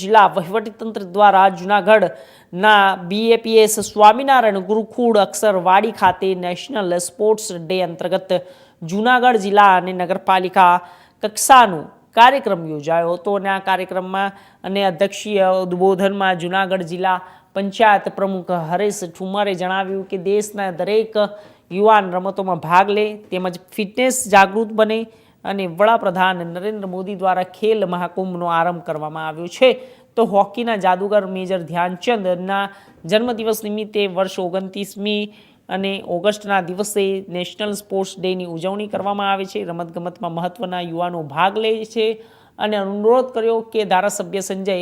જિલ્લા વહીવટીતંત્ર દ્વારા જૂનાગઢના બીએપીએસ સ્વામિનારાયણ ગુરુકુળ અક્ષરવાડી ખાતે નેશનલ સ્પોર્ટ્સ ડે અંતર્ગત જૂનાગઢ જિલ્લા અને નગરપાલિકા કક્ષાનો કાર્યક્રમ યોજાયો હતો. અને આ કાર્યક્રમમાં અને અધ્યક્ષીય ઉદ્બોધનમાં જૂનાગઢ જિલ્લા પંચાયત પ્રમુખ હરેશ ઠુમરે જણાવ્યું કે દેશના દરેક યુવાન રમતોમાં ભાગ લે, તેમજ ફિટનેસ જાગૃત બને અને વડાપ્રધાન નરેન્દ્ર મોદી દ્વારા ખેલ મહાકુંભનો આરંભ કરવામાં આવ્યો છે. તો હોકીના જાદુગર મેજર ધ્યાનચંદના જન્મદિવસ નિમિત્તે વર્ષ ઓગણત્રીસમી અને ઓગસ્ટના દિવસે નેશનલ સ્પોર્ટ્સ ડેની ઉજવણી કરવામાં આવે છે. રમતગમતમાં મહત્ત્વના યુવાનો ભાગ લે છે અને અનુરોધ કર્યો કે ધારાસભ્ય સંજય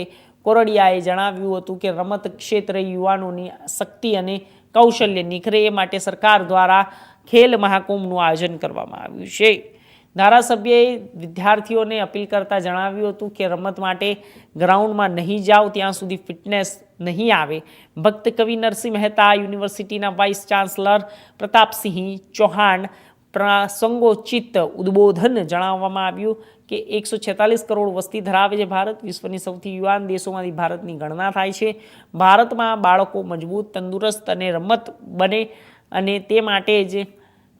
કોરડિયાએ જણાવ્યું હતું કે રમત ક્ષેત્રે યુવાનોની શક્તિ અને કૌશલ્ય નિખરે એ માટે સરકાર દ્વારા ખેલ મહાકુંભનું આયોજન કરવામાં આવ્યું છે. ધારાસભ્યએ વિદ્યાર્થીઓને અપીલ કરતાં જણાવ્યું હતું કે રમત માટે ગ્રાઉન્ડમાં નહીં જાઓ, ત્યાં સુધી ફિટનેસ નહીં આવે. ભક્ત કવિ નરસિંહ મહેતા, યુનિવર્સિટીના વાઇસ ચાન્સલર પ્રતાપસિંહ ચૌહાણ, પ્રસંગોચિત ઉદબોધન જણાવવામાં આવ્યું કે એકસો છેતાલીસ કરોડ વસ્તી ધરાવે છે ભારત. વિશ્વની સૌથી યુવાન દેશોમાંથી ભારતની ગણના થાય છે. ભારતમાં બાળકો મજબૂત, તંદુરસ્ત અને રમત બને અને તે માટે જ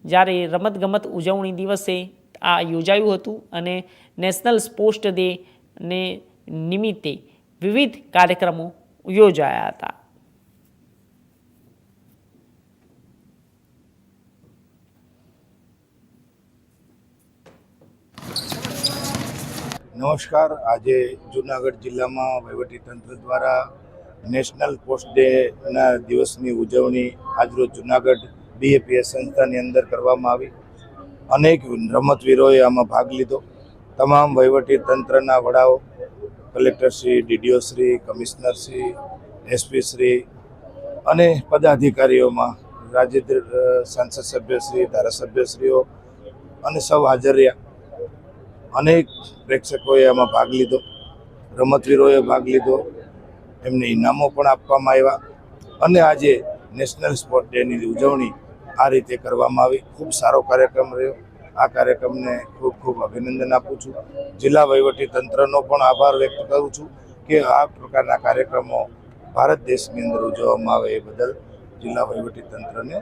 જ્યારે રમતગમત ઉજવણી દિવસે આ યોજાયું હતું અને નેશનલ સ્પોર્ટ્સ ડે ને નિમિત્તે વિવિધ કાર્યક્રમો યોજાયા હતા. નમસ્કાર. આજે જૂનાગઢ જિલ્લામાં વહીવટીતંત્ર દ્વારા નેશનલ પોસ્ટ ડેના દિવસની ઉજવણી આજરોજ જૂનાગઢ બીએપીએસ સંસ્થાની અંદર કરવામાં આવી. અનેક રમતવીરોએ આમાં ભાગ લીધો. તમામ વહીવટી તંત્રના વડાઓ કલેક્ટરશ્રી ડીડીઓશ્રી કમિશનરશ્રી એસપીશ્રી અને પદાધિકારીઓમાં રાજ્ય સાંસદ સભ્યશ્રી ધારાસભ્યશ્રીઓ અને સૌ હાજર રહ્યા. અનેક પ્રેક્ષકોએ આમાં ભાગ લીધો. રમતવીરોએ ભાગ લીધો. એમને ઇનામો પણ આપવામાં આવ્યા. અને આજે નેશનલ સ્પોર્ટ ડેની ઉજવણી આ રીતે કરવામાં આવી. ખૂબ સારો કાર્યક્રમ રહ્યો. આ કાર્યક્રમને ખૂબ ખૂબ અભિનંદન આપું છું. જિલ્લા વહીવટી તંત્રનો પણ આભાર વ્યક્ત કરું છું કે આ પ્રકારના કાર્યક્રમો ભારત દેશની અંદર ઉજવવામાં આવે એ બદલ જિલ્લા વહીવટી તંત્રને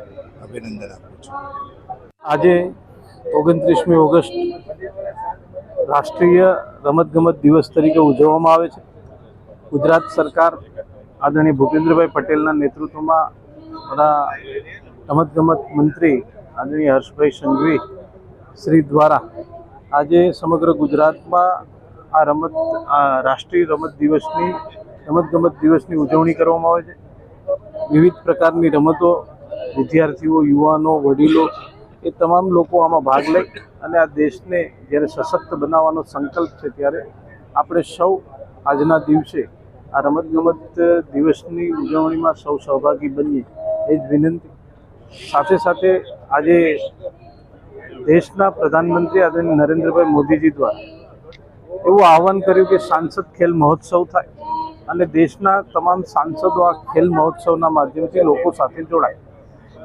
અભિનંદન આપું છું. આજે ઓગણત્રીસમી ઓગસ્ટ રાષ્ટ્રીય રમતગમત દિવસ તરીકે ઉજવવામાં આવે છે. ગુજરાત સરકાર આદરણીય ભૂપેન્દ્રભાઈ પટેલના નેતૃત્વમાં આપણા રમતગમત મંત્રી આદરણીય હર્ષભાઈ સંઘવી શ્રી દ્વારા આજે સમગ્ર ગુજરાતમાં આ રમત, આ રાષ્ટ્રીય રમત દિવસની, રમતગમત દિવસની ઉજવણી કરવામાં આવે છે. વિવિધ પ્રકારની રમતો વિદ્યાર્થીઓ, યુવાનો, વડીલો એ તમામ લોકો આમાં ભાગ લઈ અને આ દેશને જ્યારે સશક્ત બનાવવાનો સંકલ્પ છે ત્યારે આપણે સૌ આજના દિવસે આ રમતગમત દિવસની ઉજવણીમાં સૌ સહભાગી બનીએ. એ જ વિનંતી સાથે સાથે આજે દેશના પ્રધાનમંત્રી આદરણીય નરેન્દ્રભાઈ મોદીજી દ્વારા એવું આહવાન કર્યું કે સાંસદ ખેલ મહોત્સવ થાય અને દેશના તમામ સાંસદો આ ખેલ મહોત્સવના માધ્યમથી લોકો સાથે જોડાય.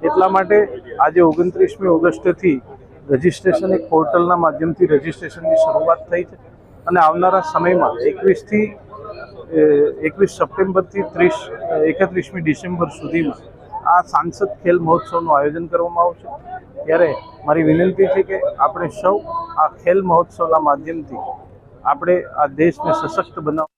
એટલા માટે આજે ઓગણત્રીસમી ઓગસ્ટથી રજિસ્ટ્રેશન એક પોર્ટલના માધ્યમથી રજિસ્ટ્રેશનની શરૂઆત થઈ છે અને આવનારા સમયમાં એકવીસથી એકવીસ સપ્ટેમ્બરથી ત્રીસ એકત્રીસમી ડિસેમ્બર સુધીમાં આ સાંસદ ખેલ મહોત્સવનું આયોજન કરવામાં આવશે ત્યારે મારી વિનંતી છે કે આપણે સૌ આ ખેલ મહોત્સવના માધ્યમથી આપણે આ દેશને સશક્ત બનાવ